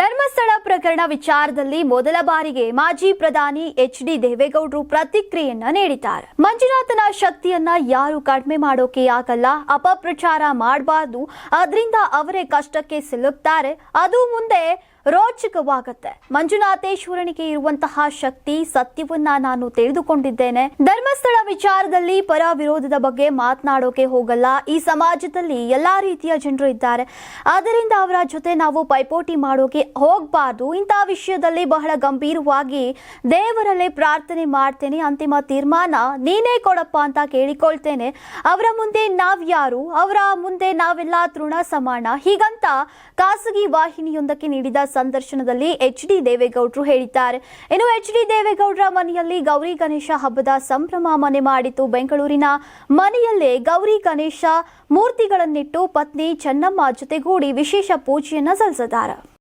ಧರ್ಮಸ್ಥಳ ಪ್ರಕರಣ ವಿಚಾರದಲ್ಲಿ ಮೊದಲ ಬಾರಿಗೆ ಮಾಜಿ ಪ್ರಧಾನಿ ಎಚ್ ಡಿ ದೇವೇಗೌಡರು ಪ್ರತಿಕ್ರಿಯೆಯನ್ನ ನೀಡಿದ್ದಾರೆ. ಮಂಜುನಾಥನ ಶಕ್ತಿಯನ್ನ ಯಾರು ಕಡಿಮೆ ಮಾಡೋಕೆ ಆಗಲ್ಲ, ಅಪಪ್ರಚಾರ ಮಾಡಬಾರ್ದು, ಅದರಿಂದ ಅವರೇ ಕಷ್ಟಕ್ಕೆ ಸಿಲುಕ್ತಾರೆ, ಅದು ಮುಂದೆ ರೋಚಕವಾಗತ್ತೆ. ಮಂಜುನಾಥೇಶ್ವರನಿಗೆ ಇರುವಂತಹ ಶಕ್ತಿ ಸತ್ಯವನ್ನ ನಾನು ತಿಳಿದುಕೊಂಡಿದ್ದೇನೆ. ಧರ್ಮಸ್ಥಳ ವಿಚಾರದಲ್ಲಿ ಪರ ವಿರೋಧದ ಬಗ್ಗೆ ಮಾತನಾಡೋಕೆ ಹೋಗಲ್ಲ. ಈ ಸಮಾಜದಲ್ಲಿ ಎಲ್ಲಾ ರೀತಿಯ ಜನರು ಇದ್ದಾರೆ. ಆದ್ದರಿಂದ ಅವರ ಜೊತೆ ನಾವು ಪೈಪೋಟಿ ಮಾಡೋಕೆ ಹೋಗಬಾರ್ದು. ಇಂಥ ವಿಷಯದಲ್ಲಿ ಬಹಳ ಗಂಭೀರವಾಗಿ ದೇವರಲ್ಲೇ ಪ್ರಾರ್ಥನೆ ಮಾಡ್ತೇನೆ. ಅಂತಿಮ ತೀರ್ಮಾನ ನೀನೇ ಕೊಡಪ್ಪ ಅಂತ ಕೇಳಿಕೊಳ್ತೇನೆ. ಅವರ ಮುಂದೆ ನಾವ್ಯಾರು? ಅವರ ಮುಂದೆ ನಾವೆಲ್ಲ ತೃಣ ಸಮಾನ. ಹೀಗಂತ ಖಾಸಗಿ ವಾಹಿನಿಯೊಂದಕ್ಕೆ ನೀಡಿದ ಸಂದರ್ಶನದಲ್ಲಿ ಎಚ್ ಡಿ ದೇವೇಗೌಡರು ಹೇಳಿದ್ದಾರೆ. ಇನ್ನು ಎಚ್ ಡಿ ದೇವೇಗೌಡರ ಮನೆಯಲ್ಲಿ ಗೌರಿ ಗಣೇಶ ಹಬ್ಬದ ಸಂಭ್ರಮ ಮನೆ ಮಾಡಿತು. ಬೆಂಗಳೂರಿನ ಮನೆಯಲ್ಲೇ ಗೌರಿ ಗಣೇಶ ಮೂರ್ತಿಗಳನ್ನಿಟ್ಟು ಪತ್ನಿ ಚೆನ್ನಮ್ಮ ಜೊತೆಗೂಡಿ ವಿಶೇಷ ಪೂಜೆಯನ್ನು ಸಲ್ಲಿಸಿದ್ದಾರೆ.